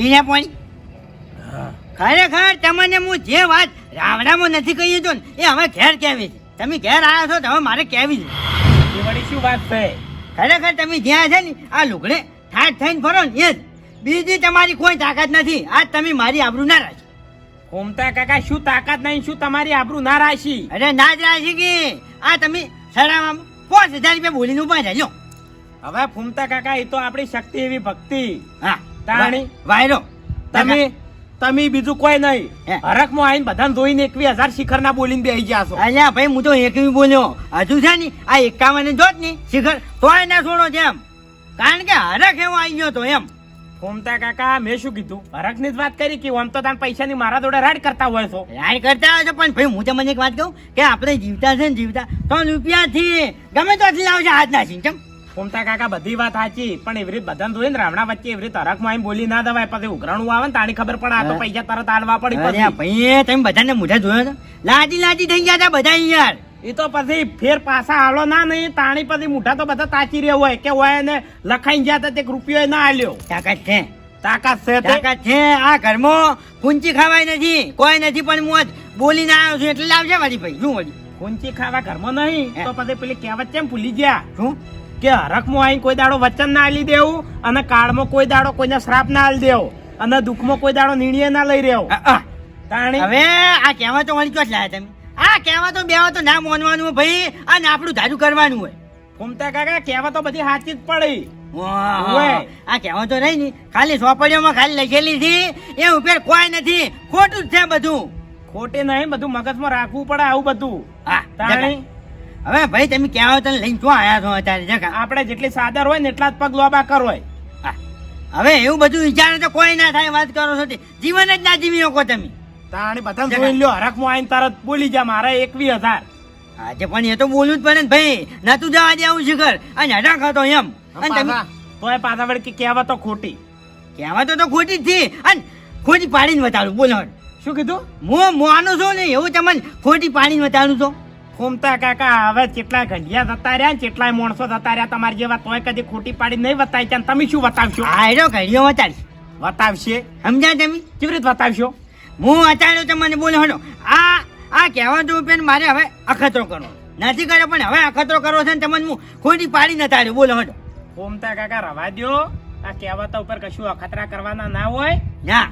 પીને પાણી ખરેખર તમને હું જે વાત રાવડામાં નથી કહી તો ને એ હવે ઘેર કહેવી છે. તમે ઘેર આવ્યા છો તો હવે મારે કહેવી છે. વળી શું વાત છે? ખરેખર તમે જ્યાં છે ને આ લુગડે ઠાઠ થઈને ફરો ને એ જ. બીજી તમારી કોઈ તાકાત નથી. આજ તમે મારી આબરૂ ના રાખી. કોમતા કાકા શું તાકાત નહીં શું તમારી આબરૂ ના રાશી અરે ના જ રાખી કે. આ તમે સરામાં પાંચ હજાર રૂપિયા બોલીને ઊભા રહેજો. હવે ફૂમતા કાકા એ તો આપણી શક્તિ એવી ભક્તિ. હા. તાણી. વાયરો. તમે તમે બીજું કોઈ નહીં. હરકમાં આઈને બધાને જોઈને એકવી હજાર શિખર ના બોલીને બેસી ગયા છો. અલ્યા ભાઈ હું તો એકવી બોલ્યો. હજુ છે ને આ એકાવન જોત ને શિખર તોય ના છોડો છે એમ. કારણ કે હરખ એવો આવી ગયો તો એમ. ફોમતા કાકા મેં શું કીધું? હરકની જ વાત કરી કે આમ તો તાન પૈસાની મારા જોડે રાડ કરતા હોય છો. રાડ કરતા હોય છે પણ ભાઈ હું તમને એક વાત કહું કે આપણે જીવતા છે ને જીવતા તો રૂપિયાથી ગમે તો લાવશે હાથ ના કેમ ફૂમતા કાકા બધી વાત સાચી પણ એવી રીત બધાને જોઈને રાવણા વચ્ચે એવી રીત હરકમાં આવીને બોલી ના દેવાય. પછી ઉઘરાણું આવે ને તાની ખબર પડે આ તો પૈસા તરત આલવા પડી પછી. ભાઈ તમે બધાને મોઢા જોયો તો લાજી લાજી થઈ ગયા હતા બધા યાર. એ તો પછી ફેર પાછા હાલો ના નહીં તાણી પછી મુઠા તો બધા તાચી રહ્યો હોય કે હોય ને લખાઈ ગયા તા તે રૂપિયો ના આલ્યો. તાકાત છે. તાકાત છે તાકાત છે. આ ઘરમાં કુંચી ખાવાય નથી કોઈ નથી પણ હું બોલી ના આવ્યો છું એટલે લાવજે મારી ભાઈ શું વળી? કુંચી ખાવા ઘરમાં નહીં. તો પછી પેલી કહેવત કેમ ભૂલી ગયા. શું? કે હરખમાં આવીને કોઈ દાડો વચન ના આલી દેવું અને કાળમાં કોઈ દાડો કોઈને શ્રાપ ના આલી દેવો અને દુઃખમાં કોઈ દાડો નિર્ણય ના લઈ રહ્યો. હવે આ કહેવાતો વળી ચોટ લાયા તમે? આ કહેવાતો બેવાતો ના માનવાનું ભાઈ અને આપણું જાજુ કરવાનું હોય. ફૂમતા કાકા કહેવાતો બધી સાચી જ પડી. આ કહેવાતો રહી ને. ખાલી ચોપડીઓમાં ખાલી લખેલી છે એ ઉપર કોઈ નથી. ખોટું જ છે બધું. ખોટી નહીં બધું મગજમાં રાખવું પડે આવું બધું. હા તાણી? હવે ભાઈ તમે કહેવાતો લઈને શું આવ્યા છો અત્યારે? જગા આપણે જેટલી સાદર હોય ને એટલા જ પગ લોબા કરો હવે એવું બધું વિચારે તો કોઈ ના થાય વાત કરો છો જીવન જ ના જીવી શકો તમે. તાણી બધા જોઈ લ્યો હરખમાં આવીને તરત બોલી જા મારા એકવી હજાર. આજે પણ એ તો બોલવું જ પડે ને ભાઈ. ના તું જવા દેવું શિખર. અને હટાક હતો એમ. અને તમે તોય પાછા વળી કે કહેવતો ખોટી. કહેવાતો તો ખોટી જ થી અને ખોટી પાડીને બતાડું. બોલો. શું કીધું? હું મોનું છું ને એવું તમને ખોટી પાડીને બતાડું છું. ફૂમતા કાકા હવે કેટલા ઘંટિયા જતા રહ્યા ને કેટલાય માણસો જતા રહ્યા તમારી જેવા તોય કદી ખોટી પાડી નહીં વતાવી ત્યાં. તમે શું વતાવશો આયરો ઘડિયો વતાડી વતાવશે સમજ્યા તમે? કેવી રીતે વતાવશો હું અચાડ્યો તો મને બોલો હડો. આ આ કહેવાતું પેન મારે હવે અખતરો કરવો. નથી કર્યો પણ હવે અખતરો કરવો છે ને તમને હું ખોટી પાડી નતાડ્યો બોલો હડો. ફૂમતા કાકા રવા દ્યો. આ કહેવાતા ઉપર કશું અખતરા કરવાના ના હોય? ના.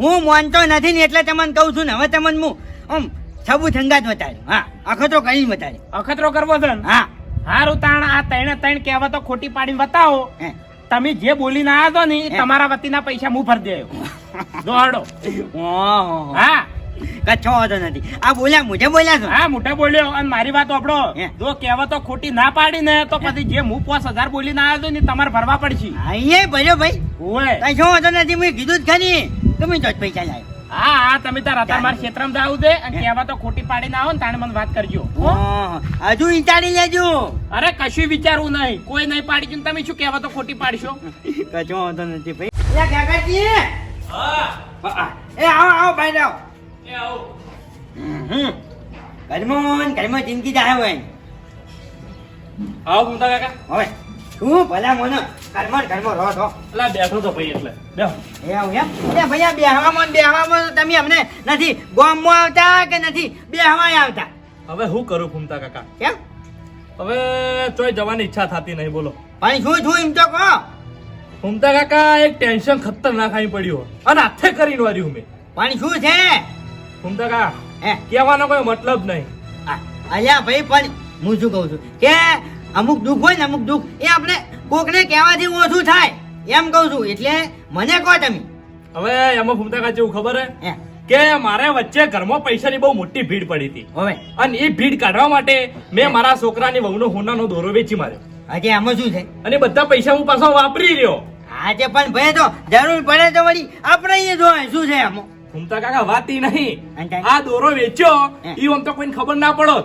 હું માનતો નથી ને એટલે તમને કહું છું ને હવે તમને હું આમ સબૂત જ બતાડ્યું હા. અખતરો કઈ બતાડ્યો અખતરો કરવો છે હા. હારું તાણ આ ત્રણે ત્રણ કહેવતો ખોટી પાડીને બતાવો. તમે જે બોલીને આવ્યા છો ને તમારા વતીના પૈસા હું ભરી દેયો. દોડો ઓહો. હા કચ્છો હોતો નથી. આ બોલ્યા મુજે બોલ્યા છો? હા મોટા બોલ્યો. અને મારી વાત આપણો જો કહેવતો ખોટી ના પાડી ને તો પછી જે હું પાંચ હજાર બોલીને આવ્યો છું ને તમારે ભરવા પડશે. અહીંયા ભર્યો ભાઈ. ઓય. શું હોતો નથી મેં કીધું જ ખરી. તમે જો જ પૈસા લાવ્યો હા હા તમે તાર હતા મારા ક્ષેત્રમાં જાવું દે અને કહેવતો ખોટી પાડીને આવો ને તાણે મને વાત કરજો. હજુ વિચારી લેજો. અરે કશું વિચારવું નહીં. કોઈ નહીં પાડી ને તમે શું ખોટી પાડશો? કશો વાંધો નથી ભાઈ. લે કાકાજી. એ આવો આવો ભાઈ આવો. હમ. ઘરમાં ને ઘરમાં જિંદગી જાય હોય. આવો કાકા. હવે શું ભલા મને? ઘરમાં ને ઘરમાં રહો છો એટલે બેઠો તો ભાઈ એટલે. બેહો ભૈયા બેહવામાં બેહવામાં તમે અમને નથી ગોમમાં આવતા કે નથી? બેહવાય આવતા? હવે હું કરું ફૂમતા કાકા? કેમ? હવે ચોય જવાની ઈચ્છા થતી નહીં બોલો. પણ શું છું એમ તો કહો? ફૂમતા કાકા એક ટેન્શન ખતરનાક આવી પડ્યું અને હાથે કરીને વાર્યું મેં. પણ શું છે? ફૂમતા કાકા કહેવાનો કોઈ મતલબ નહીં. અલ્યા ભાઈ પણ હું શું કહું છું? કે અમુક દુઃખ હોય ને અમુક દુઃખ એ આપણે કોકને કહેવાથી ઓછું થાય એમ કહું છું. એટલે મને કહો તમે. હવે એમાં ફૂમતા કાચે એવું ખબર હે? કે મારે વચ્ચે ઘરમાં પૈસાની બહુ મોટી ભીડ પડી હતી. હવે? અને એ ભીડ કાઢવા માટે મેં મારા છોકરાની વહુનો હોનાનો દોરો વેચી માર્યો. હજી આમાં શું છે? અને બધા પૈસા હું પાછો વાપરી રહ્યો. આજે પણ ભાઈ તો જરૂર પડે તો વળી આપણે અહીંયા જોવાય શું છે આમાં? ફૂમતા કાકા વાત નહીં. આ દોરો વેચ્યો. ઈ આમ તો કોઈને ખબર ના પડો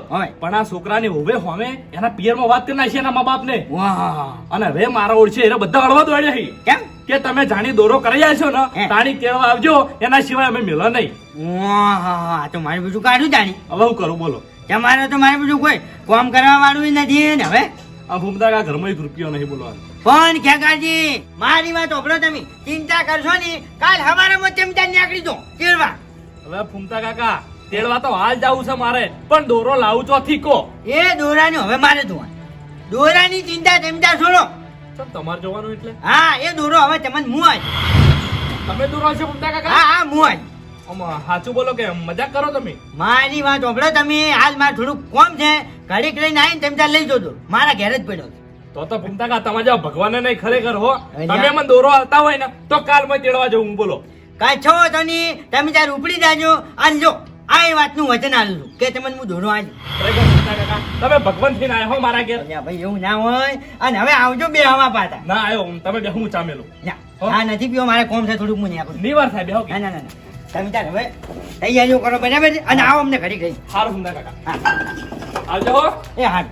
પણ આ છોકરાની હોવે હોમે એના પિયરમાં વાત કરી નાખી એના મા બાપને અને હવે મારા ઓળશે એને બધા હળવા દોડ્યા છે કેમ? કે તમે જાણી દોરો કર્યા છો ને. તાણી કેવા આવજો એના સિવાય અમે મિલો નહીં. આ તો મારે બીજું કાઢું જાણી હવે હું કરું બોલો. તમારે તો મારે બીજું કોઈ કામ કરવા વાળું નથી ને હવે? આ ભૂમતા કા ઘરમાં એક રૂપિયો નહીં બોલવાનો. પણ ખેકાજી મારી વાત ઓભળો તમે. ચિંતા કરશો ની કાલ હવારમાં ચમચા નીકળી દો કેળવા. હવે ફૂમતા કાકા તેડવા તો હાલ જાવું છે મારે. પણ દોરો લાવું છો કો એ દોરાની હવે મારે ધોવા. દોરાની ચિંતા ચમચા છોડો. તમારે જોવાનું એટલે? હા એ દોરો હવે તમને મુઆજ તમે દોરો છો ફૂમતા કાકા? હા હા મુઆજ આમાં સાચું બોલો કે મજાક કરો તમે? મારી વાત સાંભળો તમે. હાલ મારે થોડુંક કોમ છે. ઘડીક લઈને આવીને ચમચા લઈ જજો. મારા ઘેર જ પડ્યો તો તો ફૂમતા કા તમારે જેવા ભગવાન નહીં ખરેખર હો. તમે મને દોરો આવતા હોય ને તો કાલ મેં તેડવા જવું બોલો. કાંઈ છો તો નહીં તમે ત્યાં ઉપડી જાજો. અને જો આ એ વાતનું વચન આલું છું કે તમને હું દોરો આજ તમે ભગવાનથી આયા હો મારા ઘેર. ભાઈ એવું ના હોય. અને હવે આવજો બે હવા પાતા ના આવ્યો તમે બે હું ચામેલું? ના નથી પીવો મારે કોમ છે થોડુંક હું નહીં આપું નિવાર થાય બે ના ના ના ના. તમે તાર હવે? તૈયારીઓ કરો બરાબર? અને આવો અમને ઘડી ગઈ. સારું સુંદર કાકા. આવજો એ હા.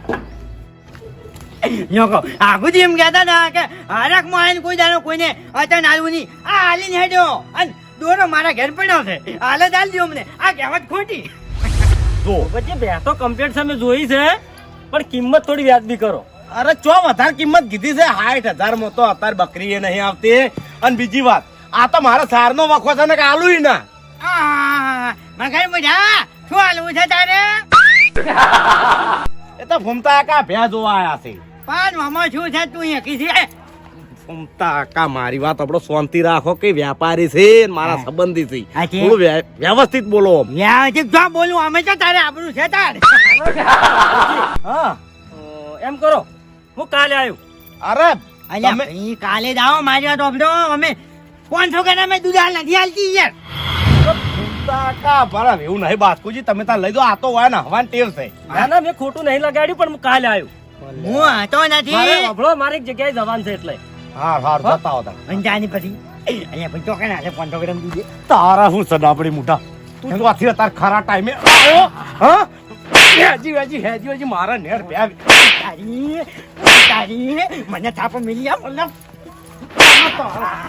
યો કહો આગુથી એમ કહેતા હતા કે હરકમાં આવીને કોઈ દાડો કોઈને અચાન આલવું નહીં. આ હાલીને હેડ્યો. અને દોરો મારા ઘેર પડ્યો છે. હાલે જ આલજો અમને. આ કહેવત ખોટી. જો. પછી બે તો કમ્પ્લેટ સામે જોઈ છે પણ કિંમત થોડી વ્યાજબી કરો. અરે ચો વધારે કિંમત કીધી છે. સાઠ હજારમાં તો અત્યારે બકરી એ નહીં આવતી. અને બીજી વાત આ તો મારા સાર નો વખો છે ને કે આલુ ના મગર મુઢા શું હાલવું છે તારે? એ તો ફૂમતા આકા ભ્યા જોવા આયા છે. પણ મામા શું છે તું અહીંયા છે ફૂમતા મારી વાત આપણો શાંતિ રાખો કે વ્યાપારી છે મારા સંબંધી છે. થોડું વ્યવસ્થિત બોલો વ્યાજિક જો બોલું અમે તો તારે આપણું છે તાર. હા. એમ કરો. હું કાલે આવ્યું અરે કાલે જાઓ મારી વાત અમે પાંચસો ગ્રામ મેં દૂધ હાલ નથી હાલતી યાર. એવું નહીં બાસ્કુજી તમે તાર લઈ દો આ તો હોય ને હવાન ટેવ છે. ના ના મેં ખોટું નહીં લગાડ્યું પણ હું કાલે આવ્યું હું હતો નથી. અભળો મારે એક જગ્યાએ જવાનું છે એટલે. હા હા જતા હોતા અંજાની પછી. અહીંયા ભાઈ ના હાલે પાંચસો ગ્રામ દૂધ. તારા હું સડાપડી મોટા તું ચોથી અત્યારે ખરા ટાઈમે હા? હેજી હેજી હેજી હેજી મારા નેર બે તારી તારી મને થાપ મિલી મને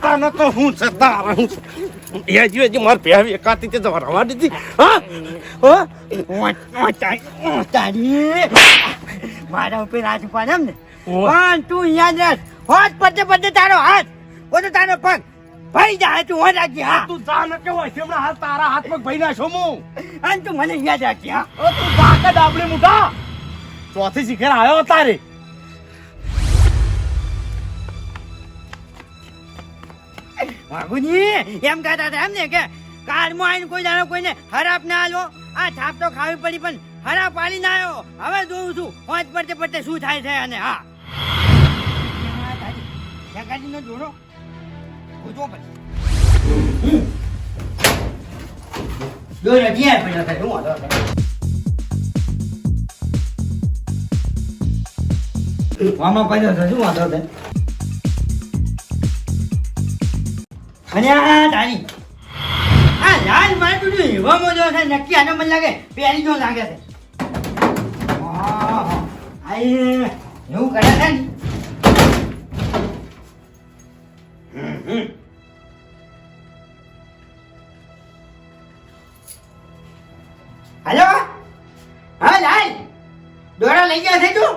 તને તો હું છે તારા હું છે. હેજી હેજી માર બે એકાતી તે જવા રવા દીધી. હા? હો? તારી મારા ઉપર હાથ ઉપાડે એમ ને. પણ તું યાદ રાખ હોત પડતે પડતે તારો હાથ ઓ તો તારો પગ ભાઈ જા તું હો રાખી હા. તું જા ન કેવો હમણાં હાલ તારા હાથ પગ ભાઈ ના છો હું. અને તું મને યાદ રાખી હા. ઓ તું જા કે ડાબલી મોટા ચોથી શિખર આવ્યો તારે વાઘુજી, એમ કહેતા હતા એમ ને કે કારમાં આવીને કોઈ જાણો કોઈને હરાપ ના આલો આ થાપ તો ખાવી પડી, પણ હરાપ પાડી ના આવ્યો હવે જોઉં છું પાંચ પડતે પડતે શું થાય છે અને હા. જગાડીનો જોડો? ગોતવો પડશે. દોર અગિયાર પડ્યો છે શું વાંધો છે? આમાં પડ્યો છે શું વાંધો છે? અને આ તારી. આ લાલ મારું એવા મોજો છે, નક્કી આનો મને લાગે, પહેરી જો લાગે છે. આ એવું કરે છે ને. હાલો? હા, લાલ. દોરા લઈ ગયા છે તું?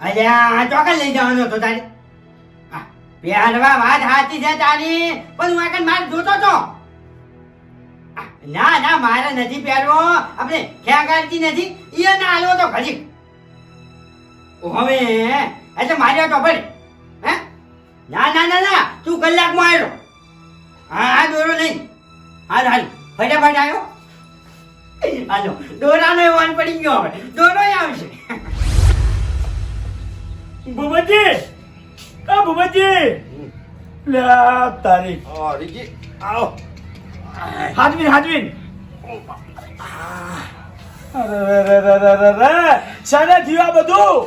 અરે આ ચોક્કસ લઈ જવાનો હતો તારે. હા, વાત સાચી છે તારી પણ હું આગળ માર જોતો તો. ના ના મારે નથી પહેરવો. આપણે ખ્યાગારતી નથી? એ ના આવ્યો તો ઘડી હવે એટલે માર્યો તો હે? ના ના ના ના તું કલાકમાં આવ્યો હા હા દોરો નહીં હાલ હાલ ફટાફટ આવ્યો હાલો દોરાનો વાન પડી ગયો હવે. દોરો આવશે. ભૂપતજી એ ભૂપતજી! લે તારી. હરીજી આવો. હાજવીન હાજવીન. અરે રે રે રે રે રે રે શાને થયું આ બધું?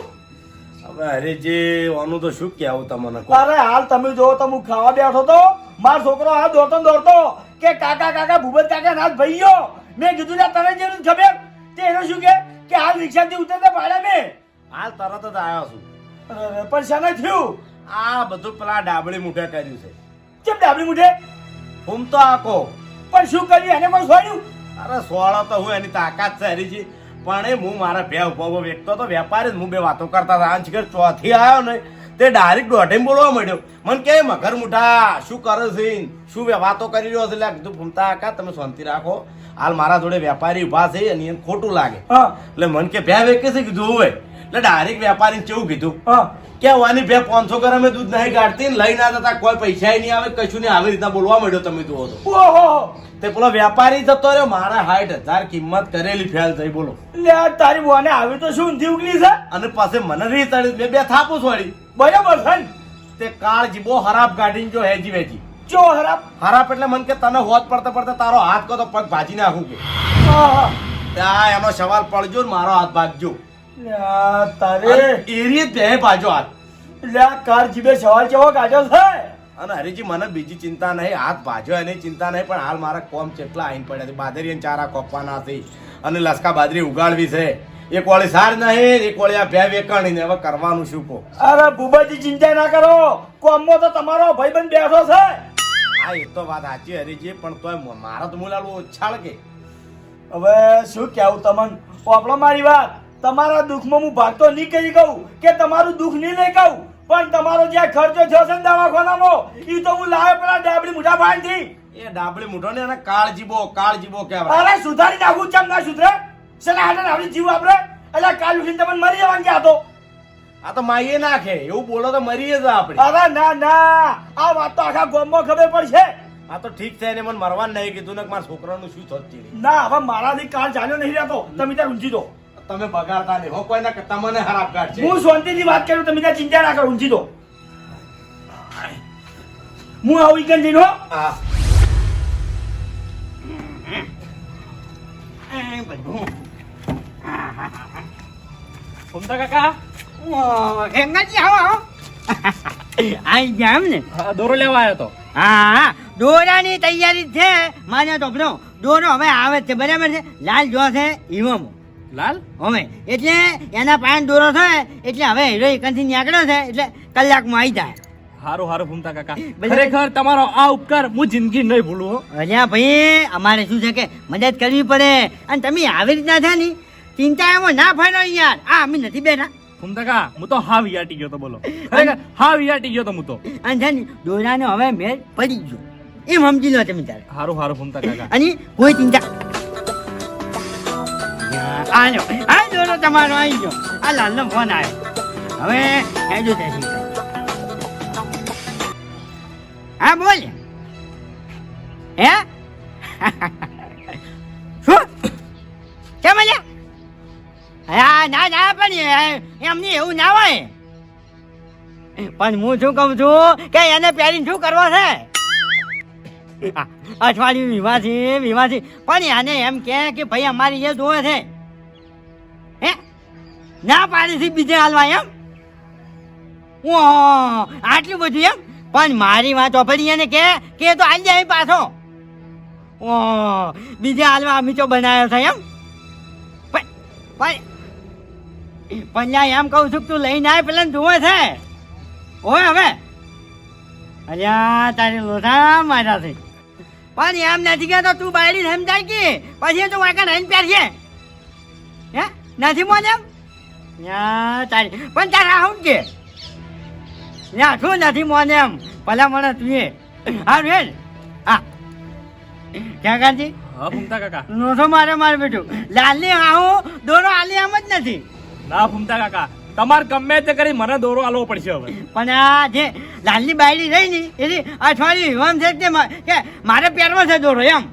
હવે હરીજી આનું તો શું કહેવું તમને? અરે હાલ તમે જોવો તો હું ખાવા બેઠો તો. મારો છોકરો આ દોડતો ને દોડતો કે કાકા કાકા ભૂપત કાકા નાથ ગયો. મેં કીધું લે તને જે ખબર? તે એનો શું કે? કે હાલ રિક્ષાથી ઉતરતા ભાડા મેં. હાલ તરત જ આવ્યો છું. પણ શાને થયું? આ બધું પેલા ડાબળી મુઠે કર્યું છે. કેમ ડાબળી મુઠે? હું તો આકો પણ શું કર્યું એને પણ છોડ્યું અરે સોળો તો હું એની તાકાત છે હરીજી. પણ એ હું મારા બે ઊભો વેચતો તો વેપારી હું બે વાતો કરતા હતા. આજ ઘર ચોથી આવ્યો ને તે ડાયરેક્ટ દોઢેમ બોલવા માંડ્યો. મને કે મગર મુઠા શું કરે છે શું વાતો કરી રહ્યો છે? એટલે કીધું ભૂમતા આકા તમે શાંતિ રાખો. હાલ મારા જોડે વેપારી ઊભા છે અને એને ખોટું લાગે. હા. એટલે મન કે બે વેકે છે? કીધું હોય એટલે ડાયરેક્ટ વેપારી કેવું કીધું? હા. કે વાની બે પાંચસો ગ્રામ દૂધ નહીં કાઢતી લઈ ના જતા કોઈ પૈસા નહીં આવે કશું નહીં. આવી રીતના બોલવા માંડ્યો તમે તો. ઓહો. તે પેલો વેપારી જતો રહ્યો મારા હાઈટ હજાર કિંમત કરેલી ફેલ થઈ બોલો. લે તારી બોને આવી તો શું ઊંધી ઉગલી છે? અને પાસે મને રી તળી મેં બે થાપું છોડી. બરાબર છે ને? તે કાળ જીબો હરાબ કાઢીને જો હેજી વેજી જો હરાબ હરાબ એટલે મન કે તને હોત પડતા પડતા તારો હાથ કો તો પગ ભાજી નાખું કે. ત્યાં એનો સવાલ પડજો ને મારો હાથ ભાગજો. તારે. એરી જ બે પાછો હાથ. લે આ કાર જીબે સવાલ કેવો ગાજો છે? અને હરીજી મને બીજી ચિંતા નહીં હાથ ભાજો એની ચિંતા નહીં પણ હાલ મારા કોમ કેટલા આઈન પડ્યા છે. બાદરી ચારા કોપવાના છે. અને લસકા બાદરી ઉગાડવી છે. એક વાળી સાર નહીં એક વાળી આ બે વેકાણી ને હવે કરવાનું શું કહો? અરે ભૂપાજી ચિંતા ના કરો. કોમમાં તો તમારો ભાઈબંધ બેઠો છે. હા એ તો વાત સાચી હરીજી પણ તોય મારા તો મુલાલું ઓછાળ કે હવે શું કેવું તમને? પોપડો મારી વાત. તમારા દુઃખમાં હું ભાગતો નહીં કહી કહું કે તમારું દુઃખ નહીં લઈ કહું પણ તમારો જે ખર્ચો થયો છે ને દવાખાનામાં એ તો હું લાવ્યો પેલા ડાબડી મોટા ભાઈથી એ ડાબડી મૂઠો ને એને કાળ જીબો કાળ જીબો કહેવાય. અરે સુધારી નાખું ચમ ના સુધરે? સલા હાડે આપણી જીવ આપણે એટલે કાલ ઉઠીને તમને મરી જવાનું ક્યાં તો? આ તો માઈએ નાખે એવું બોલો તો મરીએ જ આપણે. અરે ના ના આ વાત તો આખા ગોમો ખબર પડશે. આ તો ઠીક છે એને મને મરવાનું નહીં કીધું ને કે મારા છોકરાનું શું થતું ના હવે મારાથી કાળ ચાલ્યો નહીં રહેતો. તમે ત્યાં ઊંચી દો તમે બગાડતા નહીં. હો કોઈ ના કે તમને ખરાબ કાઢશે હું શાંતિથી વાત કરું તમે ત્યાં ચિંતા ના કરો ઊંચી દો. હું આવું ઈકન જઈને હો. બધું. કાકા? ખેંગાજી આવો આવો આઈ ગયા એમ ને? દોરો લેવા આવ્યો તો. હા હા. દોરાની તૈયારી છે માને તો દોરો હવે આવે જ છે બરાબર છે? લાલ જો છે ઈવમ. લાલ? હવે એટલે એના પાન દોરો થાય એટલે હવે હીરો એકનથી નીકળ્યો છે એટલે કલાકમાં આવી જાય. હારું હારું ભૂમતા કાકા. ખરેખર તમારો આ ઉપકાર હું જિંદગી નહીં ભૂલું હો. ભાઈ અમારે શું છે કે મદદ કરવી પડે. અને તમે આવી રીતના છે ને ચિંતા એમાં ના ફાયદો યાર. આ અમે નથી બેઠા. ફૂમતા હું તો હાવ વિયાટી ગયો તો બોલો. ખરેખર હાવ યાટી ગયો તો હું તો. અને છે ને દોરાનો હવે મેળ પડી ગયો. એમ સમજી લો તમે તારે હારું હારું ફૂમતા કાકા. અને કોઈ ચિંતા આજો. આ દોરો તમારો આવી ગયો આ લાલનો ફોન આવ્યો હવે હેજો થશે હા, બોલ. હે? શું? કેમ અલ્યા? હા ના ના, પણ એમની એવું ના હોય. પણ હું શું કહું છું કે એને પહેરીને શું કરવો છે? અઠવાડિયું વીમાથી વીમાથી. પણ એને એમ કે ભાઈ, અમારી જે જોવે છે. હે? ના પાડીથી બીજે હાલવા એમ? ઓ આટલું બધું એમ? પણ મારી વાત ઓપડી એને કે કે તો આવી જાય પાછો. ઓ બીજે હાલવા અમી તો બનાવ્યો છે એમ? પણ પણ એમ કહું છું કે તું લઈને આય પેલા જુએ છે. ઓય હવે. અલ્યા, તારી લોથા મારા છે. પણ એમ નથી કહેતો, તું બાયડી સમજાય કે? પછી તો વાંકા નહીં પ્યાર હે? નથી મોન તારી. પણ તારા આવું કે? યા શું નથી મોને એમ? ભલા મને તું હા રેલ હા. ક્યાં કાઢી હા ફૂમતા કાકા. નોસો મારે મારે બેઠું. લાલની આવું દોરો આલી આમ જ નથી. ના ફૂમતા કાકા. તમારે ગમે તે કરી મને દોરો આલવો પડશે હવે. પણ આ જે લાલની બાયડી રહી ને એની અઠવાડિયું એમ છે કે મારે પહેરવો છે દોરો એમ?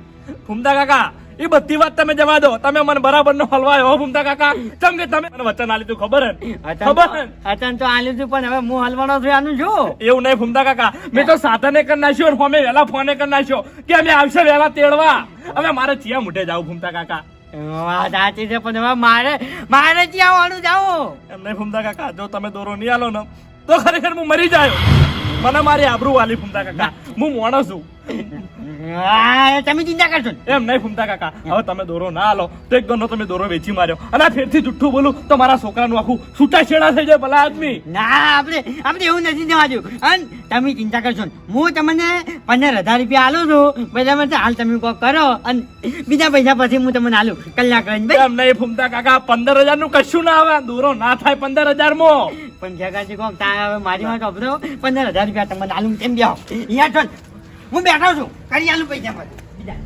ફૂમતા કાકા એ બધી વાત તમે જવા દો. તમે મને બરાબર નો હલવાયો ભૂમતા કાકા. ચમ કે તમે મને વચન આલી તું ખબર હે ખબર હે અતન તો આલી તું પણ હવે હું હલવાનો છું આનું જો એવું નહીં ફૂમતા કાકા. મેં તો સાધને કરી નાખ્યો અને અમે વેલા ફોને કરી નાખ્યો. કે અમે આવશે વેલા તેડવા? હવે મારે ચિયા મુઠે જાવ ફૂમતા કાકા. સાચી છે પણ હવે મારે મારે ક્યાં વાળું જાવ? એમ નહીં ફૂમતા કાકા જો તમે દોરો નહીં આલો ને તો ખરેખર હું મરી જાયો. મને મારી આબરૂ વાલી ફૂમતા કાકા. હું મોણો છું. તમે ચિંતા કરશો એમ નહીં ફૂમતા કાકા. હવે તમે દોરો ના આલો તો એક ગણો તમે દોરો વેચી માર્યો. અને આ ફેરથી જુઠ્ઠું બોલું તો મારા છોકરાનું આખું છૂટાછેડા થઈ જાય ભલા આદમી. ના આપણે આપણે એવું નથી જવા દઉં અને તમે ચિંતા કરશો હું તમને પંદર હજાર રૂપિયા આલું છું. બધા મને હાલ તમે કોક કરો. અને બીજા પૈસા પછી હું તમને આલું કલાક રહીને એમ નહીં ફૂમતા કાકા. પંદર હજારનું કશું ના આવે. દોરો ના થાય પંદર હજારમાં પણ જગાજી કોક તા હવે મારી વાત અભરો પંદર હજાર રૂપિયા તમને આલું કેમ બેહો અહીંયા છો. હું બેઠો છું. કરી આલું પૈસા પછી બીજા.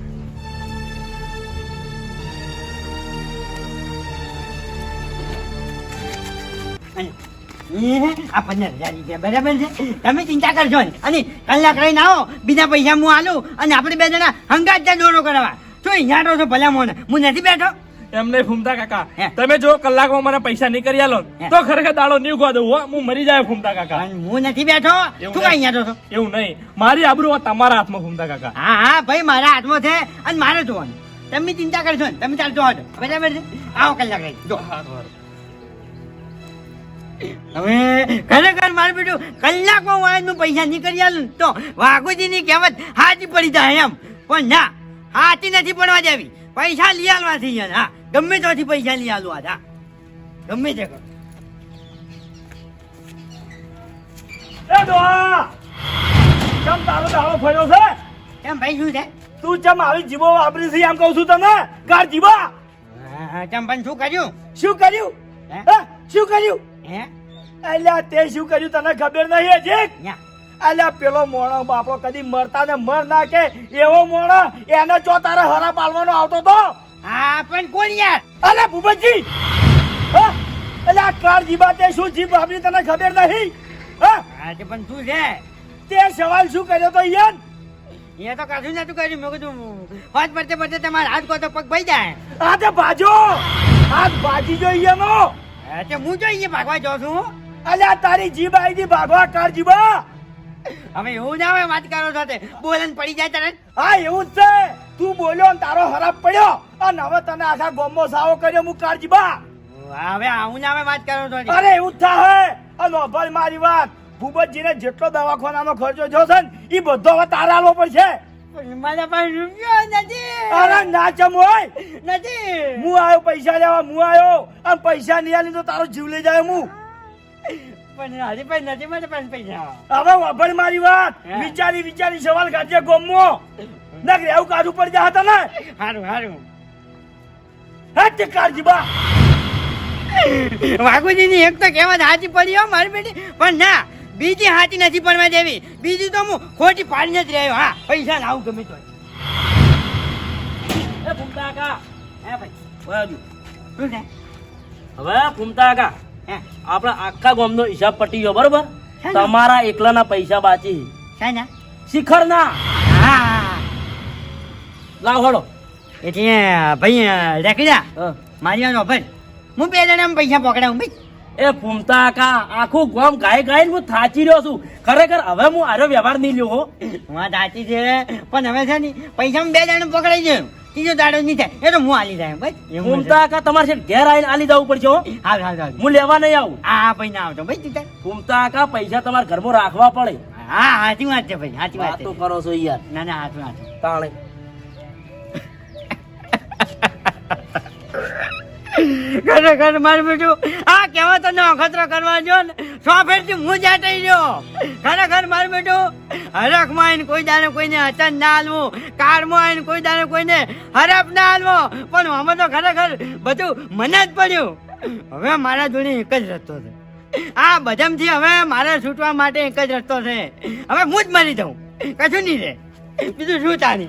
આ પંદર હજાર રૂપિયા. બરાબર છે? તમે ચિંતા કરજો ને અને કલાક રહીને આવો. બીજા પૈસા હું આલું. અને આપણે બે જણા હંગાત ત્યાં દોડો કરવા તો અહીંયા છો ભલા મોને હું નથી બેઠો. એમને ફૂમતા કાકા. તમે જો કલાકમાં મને પૈસા નહીં કરી આલો તો ખરેખર દાડો નહીં ઉગવા દઉં. હું મરી જાય ફૂમતા કાકા. હું નથી બેઠો. તું અહીંયા છો? એવું નહીં. મારી આબરૂ તમારા હાથમાં ફૂમતા કાકા. હા હા ભાઈ મારા હાથમાં છે અને મારે જોવાનું. તમે ચિંતા કરશો ને તમે ચાલતો હટો બરાબર છે આવો કલાક રહી. જો. હવે ખરેખર મારું બેટું કલાકમાં વાળનું પૈસા નહીં કરી આલું ને તો વાઘુજીની કહેવત હાજી પડી જાય એમ. પણ ના હાથી નથી પડવા દેવી પૈસા લઈ આલવાથી હા. ગમે ત્યાંથી પૈસા લઈ આલવા હા. ગમે તે કરો. એ ચમ તારો દાડો ફર્યો છે? કેમ ભાઈ શું છે? તું ચમ આવી જીવો વાપરી છે એમ કહું છું તને. કાર જીવો ચમ પણ શું કર્યું? શું કર્યું? હે? શું કર્યું? હે? અલ્યા તે શું કર્યું તને ખબર નહીં હજી. અલ્યા પેલો મોણો બાપો કદી મરતા ને મર નાખે કે એવો મોણો એને જો તારે હરા પાલવાનો આવતો તો? હા પણ કોણ યાર? અલે ભૂપતજી! અલે અલ્યા કાર જીબા તે શું જીભ આપણી તને ખબર નહીં? હા? હા તે પણ શું છે? તે સવાલ શું કર્યો તો યાર એ તો કશું નતું કર્યું. મેં કીધું હાથ પડતે પડતે તમારા હાથ કોતો પગ ભાઈ જાય. આ તે ભાજો! હાથ ભાજી જો નો હા, તે હું જો અહીંયા ભાગવા જાઉં છું? અલ્યા તારી જીભ આવી હતી ભાગવા કાર જીબા હવે એવું ના હોય વાત કરો સાથે. બોલન પડી જાય તને? હા એવું જ છે. તું બોલ્યો ને તારો ખરાબ પડ્યો. અને હવે તને આખા ગોમો સાવો કર્યો હું કાળજી જીબા હવે આવું ના હોય વાત કરો છો અરે એવું જ થાય અને ભાઈ મારી વાત. ભૂપતજીને જેટલો દવાખાનાનો ખર્ચો થયો છે ને એ બધો હવે તારે આવવો પડશે. મારા પાસે રૂપિયો નથી. અરે ના ચમ હોય. નથી. હું આવ્યો પૈસા લેવા હું આવ્યો અને પૈસા નહીં આલી તો તારો જીવ લઈ જાય હું. પણ હજી પણ નથી મને પણ પૈસા. હવે વાપર મારી વાત. વિચારી વિચારી સવાલ કાઢજે ગોમો. નક એવું કાઢું પડી જા હતા ને? સારું સારું હે તે કાળજીબા વાઘુજીની એક તો કહેવત હાચી પડી હો મારી બેટી. પણ ના બીજી હાચી નથી પડવા દેવી. બીજી તો હું ખોટી પાડીને જ રહ્યો. હા પૈસા લાવું ગમે તો. એ ફૂમતા કાકા. હે ભાઈ. બાજુ હવે ફૂમતા હે આપણા આખા ગામનો હિસાબ પટી ગયો બરોબર? તમારા એકલાના પૈસા બાકી. શાના શિખરના. હા લાવ હળો એટલે ભાઈ રેકડા હા. મારી વાત ભાઈ. હું બે જણા પૈસા પકડાવું ભાઈ. એ ફૂમતા કા આખું ગામ ગાય ગાય હું થાચી રહ્યો છું. ખરેખર હવે હું આરો વ્યવહાર નહીં લ્યો હું. થાચી છે પણ હવે છે ને પૈસા બે જણા પકડાઈ ગયો ત્રીજો દાડો નહીં થાય. એ તો હું આલી જાય ભાઈ. છે. ફૂમતા તમારે ઘેર આવીને આલી જવું પડશે હો. હાલ હાલ હાલ. હું લેવા નહીં આવું. આ ભાઈ ના આવતો ભાઈ તું. ફૂમતા કાકા પૈસા તમારા ઘરમાં રાખવા પડે. હા સાચી વાત છે ભાઈ સાચી વાત તો કરો છો યાર. ના ના સાચી વાત તાણે. ખરેખર મારું બેટું આ કેવા તને અખતરો કરવા જો ને સો ફેરથી હું જાટી રહ્યો ખરેખર મારું માં કોઈ દાને કોઈને અચન ના હાલવું કારમાં આવીને કોઈ દાને કોઈને હરફ ના હાલવો. પણ અમે તો ખરેખર બધું મને જ પડ્યું. હવે મારા જોડે એક જ રસ્તો છે. આ બધામથી હવે મારે છૂટવા માટે એક જ રસ્તો છે. હવે હું જ મરી જાઉં. કશું નહીં રે. બીજું શું તાની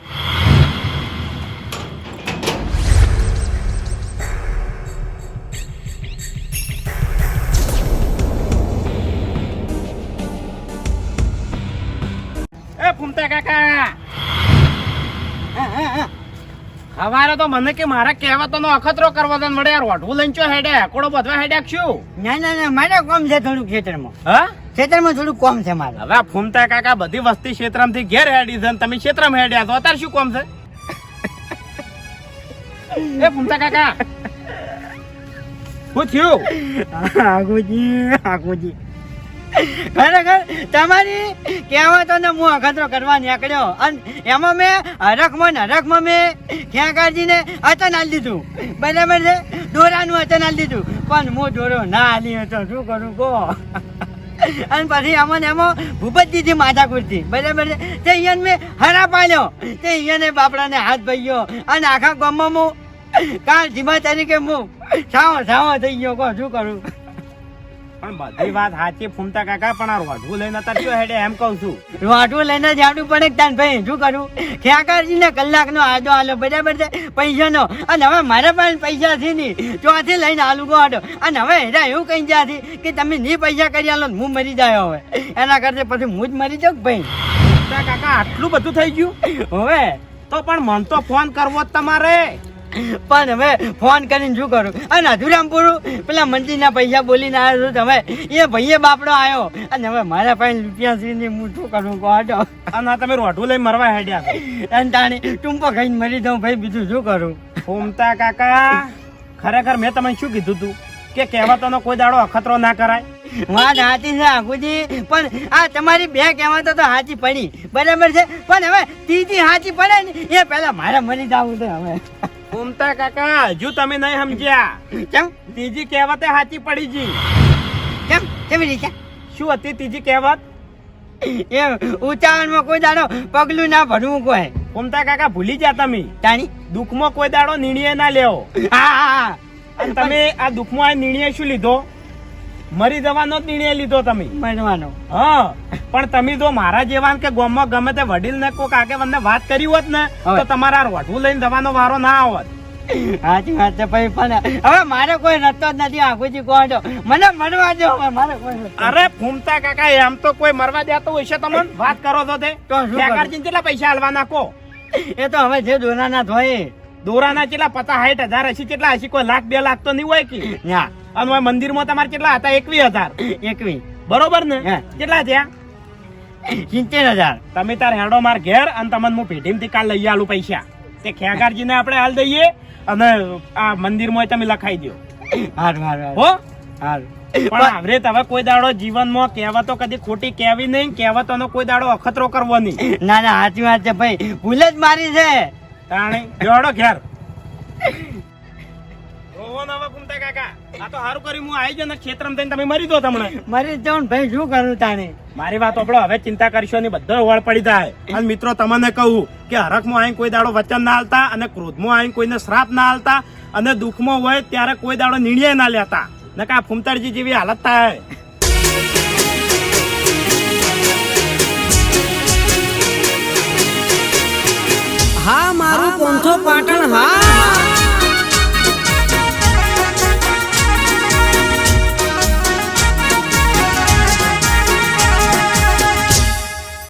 એ ફૂમતા કાકા હવારે તો મને કે મારા કહેવાતો અખતરો કરવો તો મળે યાર ઓઢવું લઈને ચો હેડે? કોડો બધવા હેડે શું ના ના ના મારે કોમ છે થોડું ખેતરમાં. હા? ખેતરમાં થોડું કોમ છે મારે. હવે ફૂમતા કાકા બધી વસ્તી ક્ષેત્રમાંથી ઘેર હેડી છે તમે ક્ષેત્રમાં હેડ્યા તો અત્યારે શું કોમ છે? એ ફૂમતા કાકા. શું થયું? આગુજી આગુજી ખરેખર તમારી કહેવતોને હું અખતરો કરવા નીકળ્યો. અને એમાં મેં હરખમાં ને હરખમાં મેં ખેંકાજીને અચન આલી દીધું. બરાબર છે? દોરાનું અચન આલી દીધું. પણ હું દોરો ના હાલી હતો. શું કરું કહો? અને પછી એમાં ને એમાં ભૂપતજીથી માથા કુર્તી બરાબર છે? તે અહીંયા મેં હરા પાડ્યો. તે અહીંયાને બાપડાને હાથ ભાઈ અને આખા ગામમાં હું કાલ ધીમા તરીકે હું સાવો સાવો થઈ ગયો. કહો, શું કરું? પણ બધી વાત સાચી ફૂમતા કાકા પણ આ રોઢવું લઈને અત્યારે હેડે એમ કહું છું. વાઢવું લઈને જાડું પડે એક તાન ભાઈ શું કરું? ખેકારજીને કલાકનો આડો આલો બરાબર છે? પૈસાનો. અને હવે મારા પાસે પૈસા છે નહીં. ચોથી લઈને આલુ ગોડો. અને હવે હેરા એવું કઈ જ્યાંથી કે તમે નહીં પૈસા કરી આલો હું મરી જાય હવે. એના કરતા પછી હું જ મરી જાઉં ભાઈ? કાકા આટલું બધું થઈ ગયું? હવે તો પણ મન તો ફોન કરવો જ તમારે. પણ હવે ફોન કરીને શું કરું? અને અધુરામપુરું પેલા મંત્રીના પૈસા બોલીને આવ્યો છું હવે એ ભાઈએ બાપડો આવ્યો અને હવે મારા પાસે રૂપિયા સુધી ને હું શું કરું? કોટો અને તમે રોઢું લઈ મરવા હેડ્યા. અને તાણે ટૂંપો ખાઈને મરી દઉં ભાઈ બીજું શું કરું? ફૂમતા કાકા ખરેખર મેં તમને શું કીધું તું? કે કહેવાતોનો કોઈ દાડો અખતરો ના કરાય. વાત સાચી છે આખુજી પણ આ તમારી બે કહેવાતો તો સાચી પડી. બરાબર છે? પણ હવે ત્રીજી સાચી પડે ને એ પહેલા મારે મરી જવું છે હવે. ફૂમતા કાકા હજુ તમે નહીં સમજ્યા. કેમ? ત્રીજી કહેવતે સાચી પડી જી કેમ? કેવી રીતે? શું હતી ત્રીજી કહેવત? એ ઉચ્ચારણમાં કોઈ દાડો પગલું ના ભરવું કોઈ. ઘૂમતા કાકા ભૂલી જા તમે? તાણી? દુઃખમાં કોઈ દાડો નિર્ણય ના લેવો. હા હા તમે આ દુઃખમાં આ નિર્ણય શું લીધો? મરી જવાનો જ નિર્ણય લીધો તમે. મરવાનો. હા પણ તમે જો મારા જેવા કે ગામમાં ગમે તે વડીલ ને કોક આગેવાનને વાત કરી હોત ને તો તમારા રોઢવું લઈને જવાનો વારો ના આવત. સાચી વાત છે ભાઈ પણ હવે મારે કોઈ રસ્તો જ નથી આખુજી છો મને મરવા દો મારે કોઈ અરે ફૂમતા કાકા એમ તો કોઈ મરવા દેતો હોય છે તમને વાત કરો તો. તે કરું? કેટલા પૈસા હાલવા નાખો? એ તો હવે જે દોરાના થોય દોરાના કેટલા? પચાસ સાઠ હજાર હશે કેટલા? હશે કોઈ લાખ બે લાખ તો નહીં હોય કે? ના અને મંદિરમાં તમારે કેટલા હતા? એકવીસ હજાર. એકવી બરોબર ને? કેટલા થયા? સિત્તેર હજાર. તમે તાર હેડો માર ઘેર અને તમને હું થી કાલ લઈ આલું પૈસા. તે ખેગારજીને આપણે હાલ દઈએ અને આ મંદિરમાં તમે લખાઈ દો હારું હારું હો? હારું. પણ આવરે તમે કોઈ દાડો જીવનમાં કહેવતો કદી ખોટી કહેવી નહીં કહેવતોનો કોઈ દાડો અખતરો કરવો નહીં. ના ના સાચી વાત છે ભાઈ. ભૂલ જ મારી છે. તાણે જોડો ઘેર. ઓહો નવા કુમતા કાકા. આ તો હારું કર્યું હું આવી ગયો ને ક્ષેત્રમાં થઈને તમે મરી દો તમને. મરી જ જાઉં ભાઈ શું કરું તાને મારી વાત આપણો હવે ચિંતા કરશો નહીં બધો વળ પડી જાય. અને મિત્રો તમને કહું કે હરખમાં આવીને કોઈ દાડો વચન ના હાલતા અને ક્રોધમાં આવીને કોઈને શ્રાપ ના આલતા અને દુઃખમાં હોય ત્યારે કોઈ દાડો નિર્ણય ના લેતા. ને કા ફૂમતાડજી જેવી હાલત થાય. હા મારું પોંથો પાટણ હા.